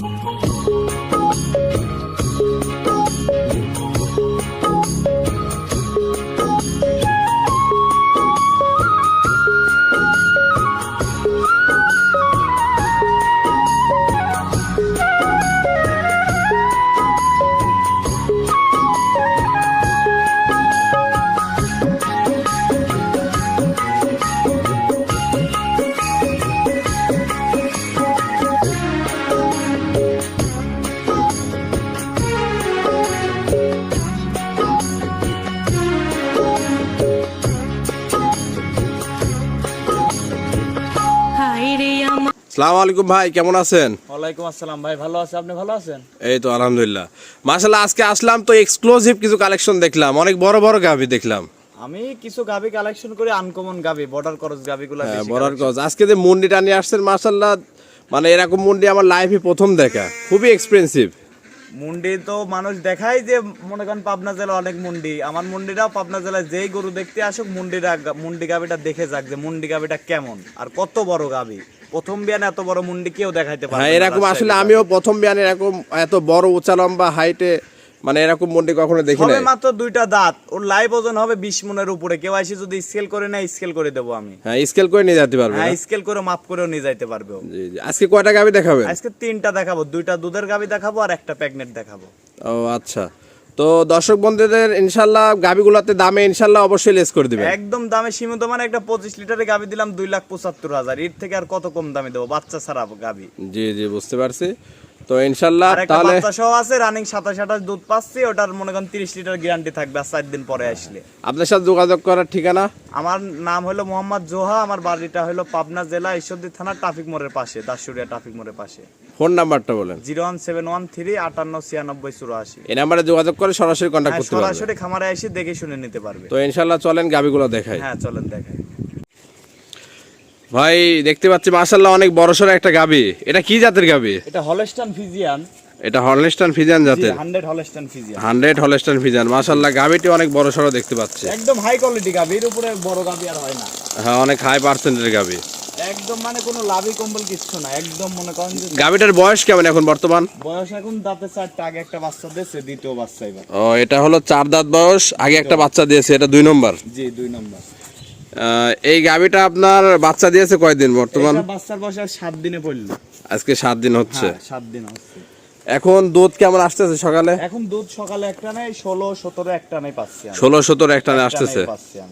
High সালাম আলাইকুম ভাই কেমন আছেন? ওয়ালাইকুম আসসালাম ভাই ভালো আছে। আপনি ভালো আছেন? এই তো আলহামদুলিল্লাহ। মাশাল্লাহ আজকে আসলাম তো এক্সক্লুসিভ কিছু কালেকশন দেখলাম অনেক বড় বড় গাভি দেখলাম। আমি কিছু গাবি কালেকশন করে আনকমন গাবি বর্ডার করস গাবিগুলো হ্যাঁ, বড়ার গজ আজকে যে মুন্ডিটা নিয়ে আসছেন মাশাল্লাহ মানে এরকম মুন্ডি আমার লাইফে প্রথম দেখা খুবই এক্সপেন্সিভ মুন্ডি তো মানুষ দেখায় যে মনে করেন পাবনা জেলা অনেক মুন্ডি। আমার মুন্ডিটাও পাবনা জেলায় যেই গরু দেখতে আসুক মুন্ডিটা মুন্ডি গাবিটা দেখে যাক যে মুন্ডি গাবিটা কেমন আর কত বড় গাবি প্রথম বিয়ানে এত বড় মুন্ডি কেউ দেখাইতে পারে হ্যাঁ এরকম আসলে আমিও প্রথম বিয়ান এরকম এত বড় উঁচা লম্বা হাইটে মানে এরকম মুন্ডি কখনো দেখি নাই। মাত্র দুইটা দাঁত। ওর লাইভ ওজন হবে বিশ মনের উপরে। কেউ আসে যদি স্কেল করে না স্কেল করে দেবো আমি। হ্যাঁ স্কেল করে নিয়ে যেতে পারবে হ্যাঁ স্কেল করে মাপ করেও নিয়ে যাইতে পারবে জি জি। আজকে কয়টা গাভি দেখাবে আজকে তিনটা দেখাবো। দুইটা দুধের গাবি দেখাবো আর একটা প্যাগনেট দেখাবো। ও আচ্ছা। তো দর্শক বন্ধুদের ইনশাল্লাহ গাভিগুলোতে দামে ইনশাল্লাহ অবশ্যই লেস করে দিবে একদম দামে সীমিত মানে একটা পঁচিশ লিটারে গাবি দিলাম দুই লাখ পঁচাত্তর হাজার। এর থেকে আর কত কম দামে দেবো? বাচ্চা ছাড়া গাবি। জি জি বুঝতে পারছি। তো ইনশাল্লাহ একটা তাহলে সহ আছে রানিং সাতাশ আঠাশ দুধ পাচ্ছি ওটার মনে করেন তিরিশ লিটার গ্যারান্টি থাকবে আর চার দিন পরে আসলে। আপনার সাথে যোগাযোগ করার ঠিকানা? আমার নাম হলো মোহাম্মদ জোহা আমার বাড়িটা হলো পাবনা জেলা ঈশ্বরদী থানা ট্রাফিক মোড়ের পাশে দাসুরিয়া ট্রাফিক মোড়ের পাশে। ফোন নাম্বারটা বলেন। Zero one seven one three আটান্ন ছিয়ানব্বই চুরাশি। এই নাম্বারে যোগাযোগ করে সরাসরি কন্ট্যাক্ট করতে সরাসরি খামারে এসে দেখে শুনে নিতে পারবে। তো ইনশাল্লাহ চলেন গাভিগুলো দেখাই। হ্যাঁ চলেন দেখাই। ভাই দেখতে পাচ্ছি মাশাল্লাহ অনেক বড় সড়ো একটা গাভি এটা কি জাতের গাভি এটা হলস্টান ফিজিয়ান। এটা হলস্টান ফিজান জাতের। Hundred Holstein Friesian. Hundred Holstein Friesian মাশাল্লাহ গাভিটি অনেক বড় সড়ো দেখতে পাচ্ছি। একদম হাই কোয়ালিটি গাবি এর উপরে বড় গাবি আর হয় না। হ্যাঁ অনেক হাই পার্সেন্টের গাভি একদম মানে কোনো লাভই কম্বল কিচ্ছু না একদম মনে করেন যে গাভিটার বয়স কেমন এখন বর্তমান? বয়স এখন দাঁতে চারটা আগে একটা বাচ্চা দিয়েছে দ্বিতীয় বাচ্চা এবার। ও এটা হলো চার দাঁত বয়স আগে একটা বাচ্চা দিয়েছে এটা দুই নম্বর। জি দুই নম্বর। এই গাভিটা আপনার বাচ্চা দিয়েছে কয়দিন বর্তমান? বাচ্চার বয়স সাত দিনে পড়ল। আজকে সাত দিন হচ্ছে। হ্যাঁ সাত দিন হচ্ছে। এখন দুধ কেমন আসতেছে সকালে? এখন দুধ সকালে একটা নেই ষোলো সতেরো একটা নেই পাচ্ছি। ষোলো সতেরো একটা একটা আসতেছে? নেই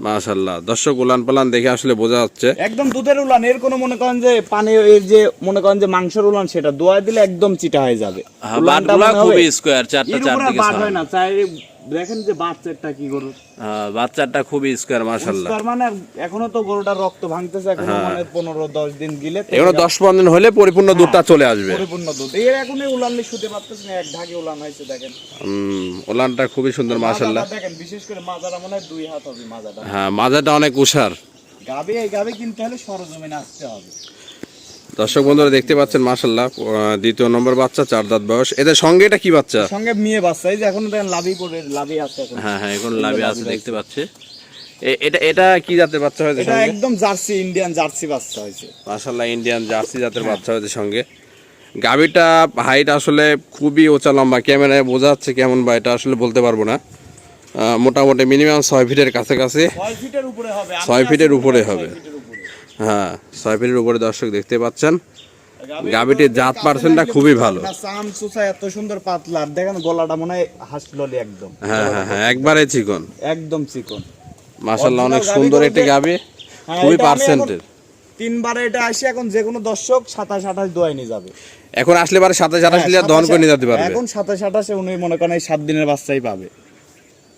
মাশাল্লাহ দর্শক উলান পালান দেখে আসলে বোঝা যাচ্ছে। একদম দুধের উলান এর কোনো মনে করেন যে পানি এর যে মনে করেন যে মাংসের উলান সেটা দোয়া দিলে একদম চিটা হয়ে যাবে। উলানটা মনে হবে- স্কোয়ার চারটা আর বাদ হয় না চাই দেখেন যে বাচ্চাটা কি গরু বাচ্চাটা খুবই স্কোয়ার মাশাল্লাহ তার মানে এখনও তো গরুটার রক্ত ভাঙতেছে এখনও মানে পনেরো দশ দিন গিলে এগুলো দশ পনেরো দিন হলে পরিপূর্ণ দুধটা চলে আসবে। পরিপূর্ণ দুধ। এর এখন উলানলে শুতে পারতেছে না এক ঢাকে উলান হয়েছে দেখেন। উম, উলানটা খুবই সুন্দর মাশাল্লাহ মাজাটা দেখেন বিশেষ করে মাজাটা মনে হয় দুই হাত হবে মাজাটা। হ্যাঁ মাজাটা অনেক উষার। গাবে এই গাবে কিনতে হলে সরজমিনে আসতে হবে। দর্শক বন্ধুরা দেখতে পাচ্ছেন মাশাল্লাহ দ্বিতীয় নম্বর বাচ্চা চার দাঁত বয়স। এদের সঙ্গে এটা কি বাচ্চা? সঙ্গে মেয়ে বাচ্চা এই যে এখন দেখেন লাভি করে লাভি আছে এখন। হ্যাঁ হ্যাঁ এখন লাভে আছে দেখতে পাচ্ছি। এটা এটা কি জাতের বাচ্চা হয়েছে এটা একদম জার্সি ইন্ডিয়ান জার্সি বাচ্চা হয়েছে। মাশাল্লাহ ইন্ডিয়ান জার্সি জাতের বাচ্চা হয়েছে সঙ্গে। গাভিটা হাইট আসলে খুবই ওচা লম্বা ক্যামেরায় বোঝা যাচ্ছে কেমন বা এটা আসলে বলতে পারব না। মোটামুটি মিনিমাম ছয় ফিটের কাছাকাছি। ছয় ফিটের উপরে হবে ছয় ফিটের উপরে হবে। হ্যাঁ ছয় ফিটের উপরে দর্শক দেখতে পাচ্ছেন। গাভীটির জাত পার্সেন্টটা খুবই ভালো। চাম এত সুন্দর পাতলা দেখেন গলাটা মনে হয় হাসললি একদম। হ্যাঁ হ্যাঁ হ্যাঁ একবারে চিকন। একদম চিকন। মাশাল্লাহ অনেক সুন্দর একটি হ্যাঁ, খুবই পার্সেন্টের। তিনবারে এটা আসি এখন যে কোনো দর্শক সাতাশ আঠাশ দোয়াই নিয়ে যাবে। এখন আসলে পারে সাতাশ আঠাশ লিটার দহন করে নিয়ে যেতে পারবে। এখন সাতাশ আঠাশে উনি মনে করেন এই সাত দিনের বাচ্চাই পাবে।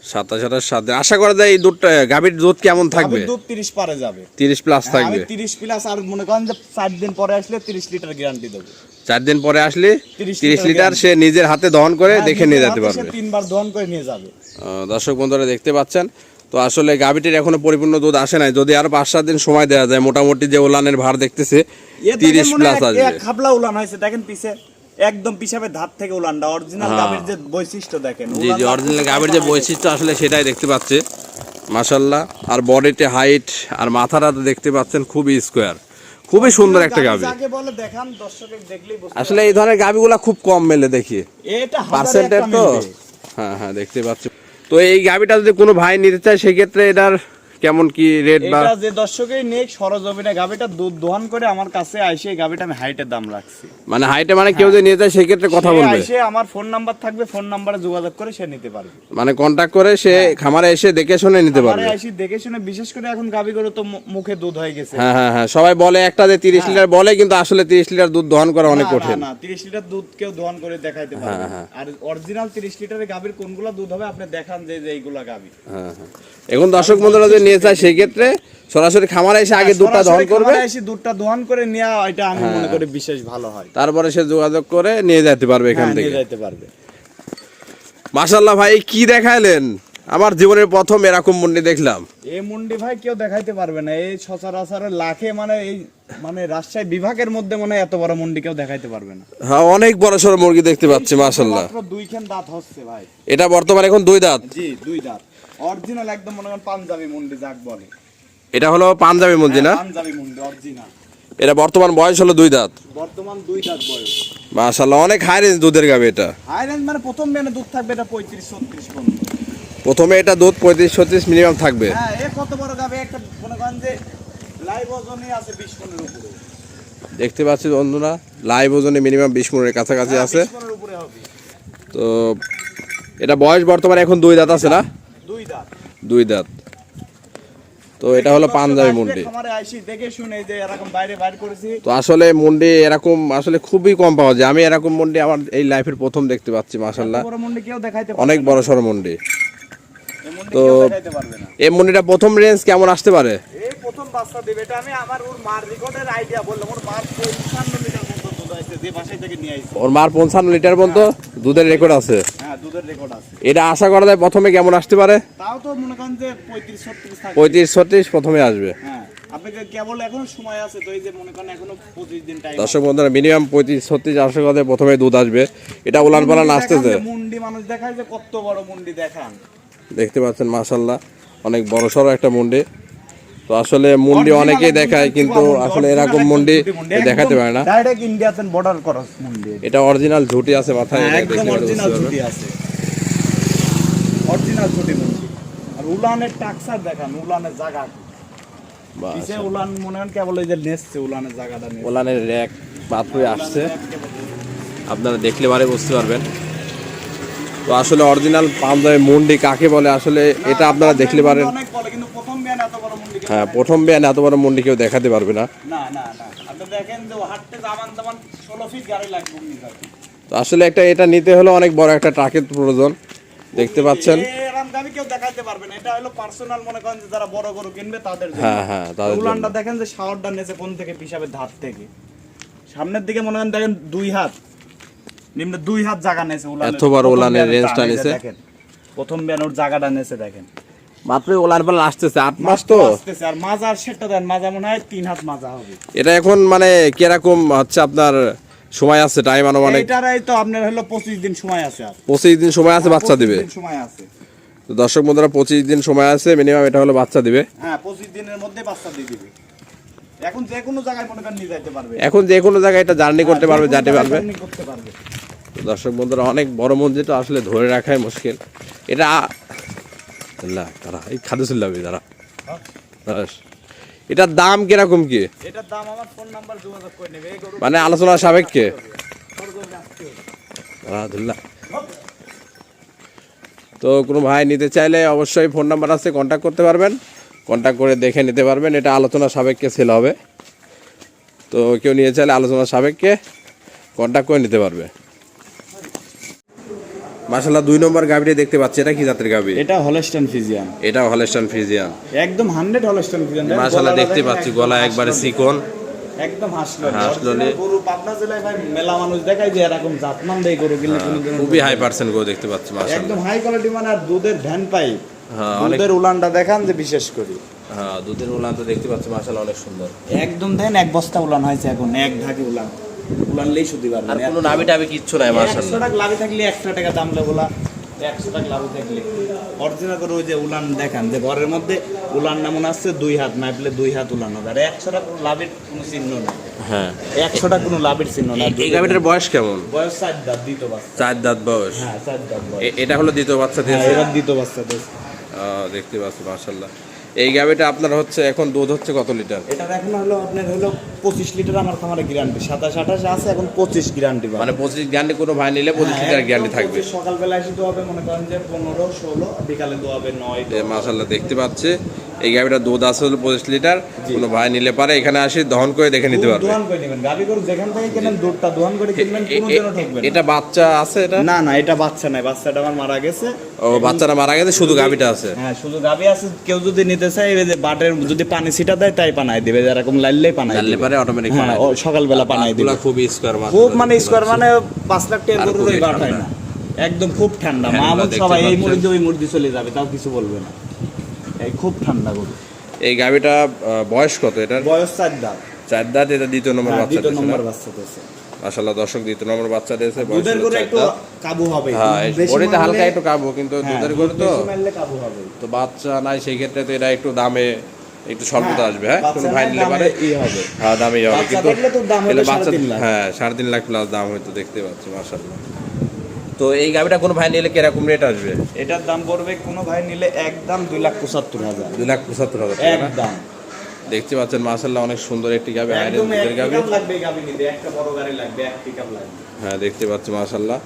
সাতাশ আঠাশ সাত আশা করা যায় এই দুধটা গাভীর দুধ কেমন থাকবে? দুধ তিরিশ পারে যাবে। তিরিশ প্লাস হ্যাঁ, থাকবে। তিরিশ প্লাস আর মনে করেন যে চার দিন পরে আসলে তিরিশ লিটার গ্যারান্টি দেবো। চার দিন পরে আসলে তিরিশ লিটার সে নিজের হাতে দহন করে দেখে নিয়ে যেতে হ্যাঁ, পারবে। তিনবার দহন করে নিয়ে যাবে। দর্শক বন্ধুরা দেখতে পাচ্ছেন তো আসলে গাভীটির এখনও পরিপূর্ণ দুধ আসে নাই। যদি আরও পাঁচ সাত দিন সময় দেওয়া যায় মোটামুটি যে উলানের ভার দেখতেছে তিরিশ প্লাস আসবে। খাবলা উলান হয়েছে দেখেন পিছে একদম পিছাবে ধার থেকে উলানটা অরিজিনাল গাভীর যে বৈশিষ্ট্য দেখেন। জি জি অরিজিনাল গাভীর যে বৈশিষ্ট্য আসলে সেটাই দেখতে পাচ্ছে। মাশাল্লাহ আর বডিতে হাইট আর মাথাটা তো দেখতে পাচ্ছেন খুবই স্কোয়ার খুবই সুন্দর একটা গাবি যাকে বলে দেখান দর্শকের দেখলেই বুঝতে আসলে এই ধরনের গাবিগুলা খুব কম মেলে দেখি। এটা পার্সেন্টের তো? হ্যাঁ হ্যাঁ দেখতে পাচ্ছি। তো এই গাবিটা যদি কোনো ভাই নিতে চায় সেক্ষেত্রে এটার কেমন কি রেট বা এটা যে দর্শকেই নেক সরজমিনে গাবিটা দুধ দোহান করে আমার কাছে আইসে গাবিটা আমি হাইটের দাম রাখছি। মানে হাইটে মানে কেউ যদি নিতে চায় সেক্ষেত্রে কথা বলবে। আইসে আমার ফোন নাম্বার থাকবে ফোন নাম্বারে যোগাযোগ করে সে নিতে পারবে। মানে কন্টাক্ট করে সে খামারে এসে দেখে শুনে নিতে পারবে। আইসি দেখে শুনে বিশেষ করে এখন গাবি গরু তো মুখে দুধ হয়ে গেছে। হ্যাঁ হ্যাঁ হ্যাঁ সবাই বলে একটা যে তিরিশ লিটার বলে কিন্তু আসলে তিরিশ লিটার দুধ দহন করা অনেক না, না, কঠিন। না 30 লিটার দুধ কেউ দোহান করে দেখাইতে পারবে হ্যাঁ, না। আর অরিজিনাল 30 লিটারের গাবির কোনগুলা দুধ হবে আপনি দেখান যে যে এইগুলা গাবি হ্যাঁ হ্যাঁ। এখন দর্শক বন্ধুরা যদি নিয়ে ক্ষেত্রে সরাসরি খামারে এসে আগে দুধটা দহন করবে। এসে দুধটা দোহান করে নেওয়া এটা আমি মনে করি বিশেষ ভালো হয়। তারপরে সে যোগাযোগ করে নিয়ে যেতে পারবে এখান হ্যাঁ, থেকে। নিয়ে যাইতে পারবে। মাশাল্লাহ ভাই কি দেখাইলেন? আমার জীবনের প্রথম এরকম মুন্ডি দেখলাম। এই মুন্ডি ভাই কেউ দেখাইতে পারবে না। এই সচরাচর লাখে মানে এই মানে রাজশাহী বিভাগের মধ্যে মানে এত বড় মুন্ডি কেউ দেখাইতে পারবে না। হ্যাঁ অনেক বড় সড়ো মুরগি দেখতে পাচ্ছি মাশাল্লাহ মাত্র দুইখান দাঁত হচ্ছে ভাই। এটা বর্তমানে এখন দুই দাঁত? জি দুই দাঁত। অরিজিনাল একদম মনে করেন পাঞ্জাবি মুন্ডি যাক বলে। এটা হলো পাঞ্জাবি মুরগি না? হ্যাঁ, পাঞ্জাবি মুন্ডি অরিজিনাল এটা বর্তমান বয়স হলো দুই দাঁত। বর্তমান দুই দাঁত বয়স। মাশাল্লাহ অনেক হাই রেঞ্জ দুধের গাবে এটা। হাই রেঞ্জ মানে প্রথম বেনে দুধ থাকবে এটা পঁয়ত্রিশ ছত্রিশ পর্যন্ত। প্রথমে এটা দুধ পঁয়ত্রিশ ছত্রিশ মিনিমাম থাকবে। হ্যাঁ এ কত বড় গাবে একটা মনে করেন যে লাইভ ওজনই আছে বিশ পনেরো উপরে। দেখতে পাচ্ছি বন্ধুরা লাইভ ওজনে মিনিমাম বিশ মিনিটের কাছাকাছি হ্যাঁ, আছে। 20 পনেরো উপরে হবে। তো এটা বয়স বর্তমানে এখন দুই দাঁত আছে না? দুই দাঁত। তো এটা হলো পাঞ্জাবি মুন্ডি। তো আসলে মুন্ডি এরকম আসলে খুবই কম পাওয়া যায়। আমি এরকম মুন্ডি আমার এই লাইফের প্রথম দেখতে পাচ্ছি মাসাল্লাহ অনেক। বড় সড়ো মুন্ডি। তো- এই মুন্ডিটা প্রথম রেঞ্জ কেমন আসতে পারে? প্রথম বাচ্চা দেবে এটা আমি আমার ওর মার রেকর্ডের আইডিয়া বললাম। ওর মার ওর মার পঞ্চান্ন লিটার পর্যন্ত দুধের রেকর্ড আছে। হ্যাঁ দুধের রেকর্ড আছে। এটা আশা করা যায় প্রথমে কেমন আসতে পারে? পঁয়ত্রিশ ছত্রিশ প্রথমে আসবে। হ্যাঁ দর্শক বন্ধুরা মিনিমাম পঁয়ত্রিশ ছত্রিশ আশা করা যায় প্রথমে দুধ আসবে। এটা উলান পালান আসতেছে। মুন্ডি মানুষ দেখায় যে কত বড় মুন্ডি দেখান। দেখতে পাচ্ছেন মাশাল্লাহ অনেক বড় সড়ো একটা মুন্ডি। তো আসলে মুন্ডি অনেকেই দেখায় কিন্তু আসলে এরকম মুন্ডি দেখাতে পারে না। ডাইরেক্ট ইন্ডিয়াতে বর্ডার ক্রস মুন্ডি। এটা অরিজিনাল ঝুটি আছে মাথায় হ্যাঁ, একদম অরিজিনাল। ছুটি আছে। অরিজিনাল মুন্ডি। আর উলানের টাকসার দেখান উলানের জায়গা। পিছে উলান মনে হয় কেবল এই যে নেসছে উলানের জায়গাটা নেসছে ওলানের র্যাক মাত্রই আসছে। আপনারা দেখলে বারে বুঝতে পারবেন। তো আসলে অরিজিনাল পাঞ্জাবি মুন্ডি কাকে বলে? আসলে এটা আপনারা দেখলে পারেন। হ্যাঁ প্রথম বিয়ান এত বড় মুন্ডি কেউ দেখাতে পারবে না। তো আসলে একটা এটা নিতে হলে অনেক বড় একটা ট্রাকের প্রয়োজন। দেখতে পাচ্ছেন। কেউ দেখাইতে পারবে না। এটা হলো পার্সোনাল মনে করেন যে যারা বড় গরু কিনবে তাদের হ্যাঁ হ্যাঁ। উলানটা দেখেন যে শাওয়ারটা নেছে কোন থেকে পিসাবের ধার থেকে। সামনের দিকে মনে করেন দেখেন দুই হাত। নিম্নে দুই হাত জায়গা নেছে উলানের এত বড় উলানের রেঞ্জটা নেছে। দেখেন। প্রথম ব্যানোর জায়গাটা নেছে দেখেন। মাত্রই ওলান পালান আসতেছে আট মাস তো। আসতেছে আর মাজার দেন মাজা মনে হয় তিন হাত মাজা হবে। এটা এখন মানে কীরকম হচ্ছে আপনার সময় আছে টাইম আনুমানিক? এইটারই তো আপনার হলো পঁচিশ দিন সময় আছে আর। পঁচিশ দিন সময় আছে বাচ্চা দিবে? সময় আছে। তো দর্শক বন্ধুরা পঁচিশ দিন সময় আছে মিনিমাম এটা হলো বাচ্চা দিবে। হ্যাঁ পঁচিশ দিনের মধ্যে বাচ্চা দিয়ে দিবে। এখন যে কোনো জায়গায় মনে করেন নিয়ে যাইতে পারবে। এখন যে কোনো জায়গায় এটা জার্নি করতে হ্যাঁ, পারবে যেতে পারবে। journey করতে পারবে। দর্শক বন্ধুরা অনেক বড় মন্দির তো আসলে ধরে রাখাই মুশকিল। এটা আল্লাহ তারা এই খাদ্য চিল্লাবি তারা। এটার দাম কীরকম কি? মানে আলোচনা সাপেক্ষে? তো কোনো ভাই নিতে চাইলে অবশ্যই ফোন নাম্বার আছে কন্ট্যাক্ট করতে পারবেন। কন্ট্যাক্ট করে দেখে নিতে পারবেন এটা আলোচনা সাপেক্ষে সেল হবে। তো কেউ নিয়ে চাইলে আলোচনা সাপেক্ষে কন্ট্যাক্ট করে নিতে পারবে। মাসাল্লাহ দুই নম্বর গাভিটা দেখতে পাচ্ছি এটা কি জাতের গাভি? এটা হলস্টাইন ফিজিয়ান এটা হলেস্টান ফ্রিজিয়ান একদম হান্ড্রেড হলস্টাইন ফিজিয়ান মাসাল্লাহ দেখতে পাচ্ছি গলা একবারে চিকন। একদম হাসলো। গরু পাবনা জেলায় ভাই মেলা মানুষ দেখায় যে এরকম জাতমান দেয় গরু কিনলে কোনোদিন খুবই হাই পার্সেন্ট গো দেখতে পাচ্ছি মাসাল্লাহ একদম হাই কোয়ালিটি মানে আর দুধের ভ্যান পাই। হ্যাঁ অনেক দুধের উলানটা দেখান যে বিশেষ করি। হ্যাঁ দুধের উলান তো দেখতে পাচ্ছি মাসাল্লাহ অনেক সুন্দর। একদম দেন এক বস্তা উলান হয়েছে এখন এক ঢাকি উলান। উলানলেই শুধু আর কোনো নাবি টাবি কিচ্ছু নাই একশো মাসাল্লাহ টাকা লাভে থাকলে একশো টাকা দাম লেবোলা একশো টাকা লাভ থাকলে। অরিজিনাল করে ওই যে উলান দেখান যে ঘরের মধ্যে উলান যেমন আসছে দুই হাত মাইপলে দুই হাত উলান হবে। আর একশো টাকা কোনো লাভের কোনো চিহ্ন নেই। হ্যাঁ। একশো টাকা কোনো লাভের চিহ্ন না এই গাভিটার বয়স কেমন? বয়স চার দাঁত দিত বাচ্চা। চার দাঁত বয়স? হ্যাঁ চার দাঁত বয়স। এটা হলো দ্বিতীয় বাচ্চা হ্যাঁ দিয়েছে? দিত বাচ্চা দিয়েছে। দেখতে পাচ্ছি মাশাল্লাহ এই গাভিটা আপনার হচ্ছে এখন দুধ হচ্ছে কত লিটার? এটা এখন হলো আপনার হলো পঁচিশ লিটার আমার খামারে গ্যারান্টি সাতাশ আঠাশ আছে এখন পঁচিশ গ্যারান্টি মানে পঁচিশ গ্যারান্টি কোনো ভাই নিলে পঁচিশ হ্যাঁ, লিটার গ্যারান্টি থাকবে। সকালবেলা এসে দোয়াবে মনে করেন যে পনেরো ষোলো বিকালে দোয়াবে নয় মাসাল্লাহ দেখতে পাচ্ছে। এই গাভিটা দুধ আছে হলো পঁচিশ লিটার কোনো ভাই নিলে পারে এখানে আসি দহন করে দেখে নিতে পারবে। দোয়ান করে নেবেন গাবি গরু যেখান থেকে কেনেন দুধটা দোয়ান করে কিনবেন কোনো যেন ঠকবেন এটা বাচ্চা আছে এটা? না না এটা বাচ্চা নাই বাচ্চাটা আমার মারা গেছে। ও বাচ্চারা মারা গেছে শুধু গাভিটা আছে? হ্যাঁ শুধু গাবি আছে কেউ যদি নিতে চায় এই যে বাটের যদি পানি ছিটা দেয় তাই দিবে যেরকম জানলে দিবে। পারে অটোমেটিক হ্যাঁ সকালবেলা দিবে। খুবই স্কোয়ার খুব মানে স্কোয়ার মানে পাঁচ লাখ টাকা গরুর বাট হয় না। একদম খুব ঠান্ডা। হ্যাঁ, মাহমুদ সবাই এই। মুরগি ওই মুরগি চলে যাবে তাও কিছু বলবে না। এই খুব ঠান্ডা গরু। এই গাভিটা বয়স কত এটার? বয়স চার দাঁত। চার দাঁত এটা দ্বিতীয় নম্বর হ্যাঁ, বাচ্চা দ্বিতীয় নম্বর বাচ্চা দিয়েছে। মাশাল্লাহ দর্শক দ্বিতীয় নম্বর বাচ্চা দিয়েছে দুধের গরু একটু কাবু হবে হ্যাঁ ওরিতে হালকা একটু কাবো কিন্তু হ্যাঁ, দুধের গরু তো কাবু হবে। তো বাচ্চা নাই সেই ক্ষেত্রে তো এটা একটু দামে একটু স্বল্পতা আসবে হ্যাঁ? কোনো ভাই নিলে পারে হবে। হ্যাঁ দামই হবে কিন্তু বাচ্চা লাখ। হ্যাঁ সাড়ে তিন লাখ প্লাস দাম হয়তো দেখতে পাচ্ছি মাশাল্লাহ তো এই গাভিটা কোনো ভাই নিলে কীরকম রেট আসবে? এটার দাম পড়বে কোনো ভাই নিলে একদম দুই লাখ পঁচাত্তর হাজার। দুই লাখ পঁচাত্তর হাজার একদম। দেখতে পাচ্ছেন মাশাল্লাহ অনেক সুন্দর একটি দুধের গাভি লাগবে এই নিতে একটা বড় গাড়ি লাগবে এক পিকআপ লাগবে। হ্যাঁ দেখতে পাচ্ছি মাশাল্লাহ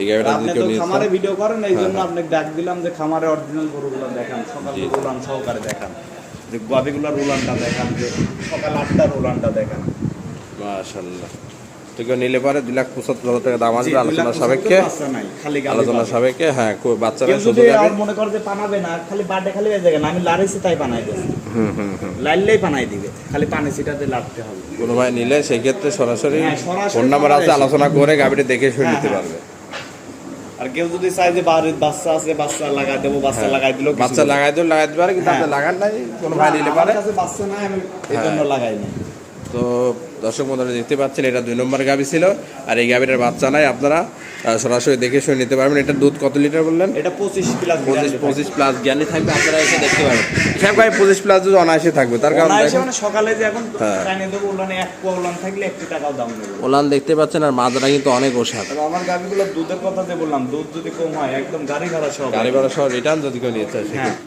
এই আপনি যদি কেউ তো নিয়ে খামারে ভিডিও করেন এই জন্য হ্যাঁ, আপনাকে ডাক দিলাম যে খামারে অরিজিনাল গরুগুলো দেখান সকাল। উলান সহকারে দেখান যে গাভিগুলোর উলানটা দেখান যে সকাল আটটার উলানটা দেখান। মাশাল্লাহ তো কেউ নিলে পারে দুই লাখ পঁচাত্তর হাজার টাকা দাম আসবে দুই লাখ আলোচনা সাপেক্ষে বাচ্চা নাই, খালি গাভী আলোচনা পাবে। সাপেক্ষে হ্যাঁ বাচ্চারা শুধু মনে করে যে পানাবে না খালি বার্থডে খালি হয়ে যাবে না আমি তাই পানাই দিচ্ছি হুম হুম হুম। লাইলেই পানাই দিবে খালি পানি ছিটাতে লাড়তে হবে। কোনো ভাই নিলে সেই ক্ষেত্রে সরাসরি হ্যাঁ, ফোন নাম্বার আছে আলোচনা করে গাভিটা দেখে শুনে হ্যাঁ, নিতে হ্যাঁ। পারবে। আর কেউ যদি যে বাড়ির বাচ্চা আছে বাচ্চা লাগাই দেবো বাচ্চা লাগাই বাচ্চা লাগাই দিলে লাগাই দিতে পারে কিন্তু হ্যাঁ। আপনি লাগান নাই কোনো ভাই নিলে পারে। বাচ্চা নাই আমি এই হ্যাঁ। জন্য লাগাই না তো দর্শক বন্ধুরা দেখতে পাচ্ছেন এটা দুই নম্বর গাভি ছিল। আর এই গাভিটার বাচ্চা নাই আপনারা সরাসরি দেখে শুনে নিতে পারবেন। এটা দুধ কত লিটার বললেন? এটা পঁচিশ প্লাস পঁচিশ পঁচিশ প্লাস জ্ঞানী থাকবে আপনারা এসে দেখতে সাহেব ভাই পঁচিশ প্লাস যদি অনায়াসে থাকবে তার কারণ মানে সকালে যে এখন হ্যাঁ। পোয়া উলান থাকলে একটু টাকাও দাম ওলান দেখতে পাচ্ছেন আর মাদারা কিন্তু অনেক ওষাদ আমার গাভিগুলো দুধের কথা যে বললাম দুধ যদি কম হয় একদম গাড়ি ভাড়া সহ। গাড়ি ভাড়া সহ রিটার্ন যদি কেউ নিতে হ্যাঁ।